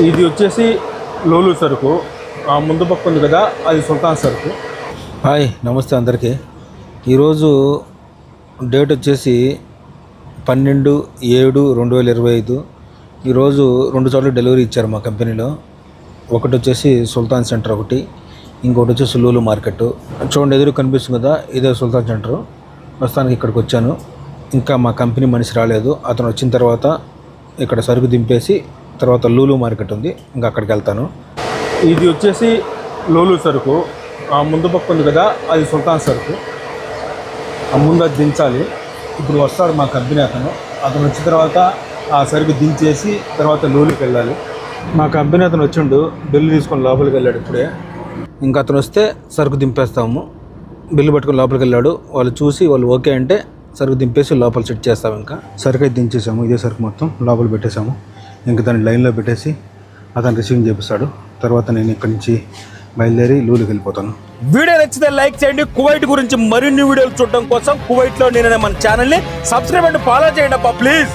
ఇది వచ్చేసి లోలు సరుకు. ఆ ముందు పక్క ఉంది కదా అది సుల్తాన్ సరుకు. హాయ్ నమస్తే అందరికీ. ఈరోజు డేట్ వచ్చేసి పన్నెండు ఏడు రెండు వేల ఇరవై ఐదు. ఈరోజు రెండు చోట్ల డెలివరీ ఇచ్చారు మా కంపెనీలో. ఒకటి వచ్చేసి సుల్తాన్ సెంటర్ ఒకటి ఇంకొకటి వచ్చేసి లూలు మార్కెట్. చూడండి ఎదురు కనిపిస్తుంది కదా ఇదే సుల్తాన్ సెంటర్. ప్రస్తుతానికి ఇక్కడికి వచ్చాను. ఇంకా మా కంపెనీ మనిషి రాలేదు. అతను వచ్చిన తర్వాత ఇక్కడ సరుకు దింపేసి తర్వాత లూలు మార్కెట్ ఉంది ఇంకా అక్కడికి వెళ్తాను. ఇది వచ్చేసి లోలు సరుకు. ఆ ముందు పక్క ఉంది కదా అది సుల్తాన్ సరుకు. ఆ ముందు అది దించాలి. ఇప్పుడు వస్తాడు మా కంపెనీ అతను. అతను వచ్చిన తర్వాత ఆ సరుకు దించేసి తర్వాత లోలుకి వెళ్ళాలి. మా కంపెనీ అతను వచ్చిండు బిల్లు తీసుకొని లోపలికి వెళ్ళాడు ఇప్పుడే. ఇంకా అతను వస్తే సరుకు దింపేస్తాము. బిల్లు పట్టుకొని లోపలికి వెళ్ళాడు. వాళ్ళు చూసి వాళ్ళు ఓకే అంటే సరుకు దింపేసి లోపల సెట్ చేస్తాము ఇంకా. సరుకు అయితే దించేసాము ఇదే సరుకు మొత్తం లోపల పెట్టేశాము ఇంకా దాన్ని లైన్లో పెట్టేసి అతను రిసీవింగ్ చేపిస్తాడు. తర్వాత నేను ఇక్కడి నుంచి బయలుదేరి లూలుకి వెళ్ళిపోతాను. వీడియో నచ్చితే లైక్ చేయండి. కువైట్ గురించి మరిన్ని వీడియోలు చూడడం కోసం కువైట్లో నేను మన ఛానల్ని సబ్స్క్రైబ్ అండ్ ఫాలో చేయండి అప్ప ప్లీజ్.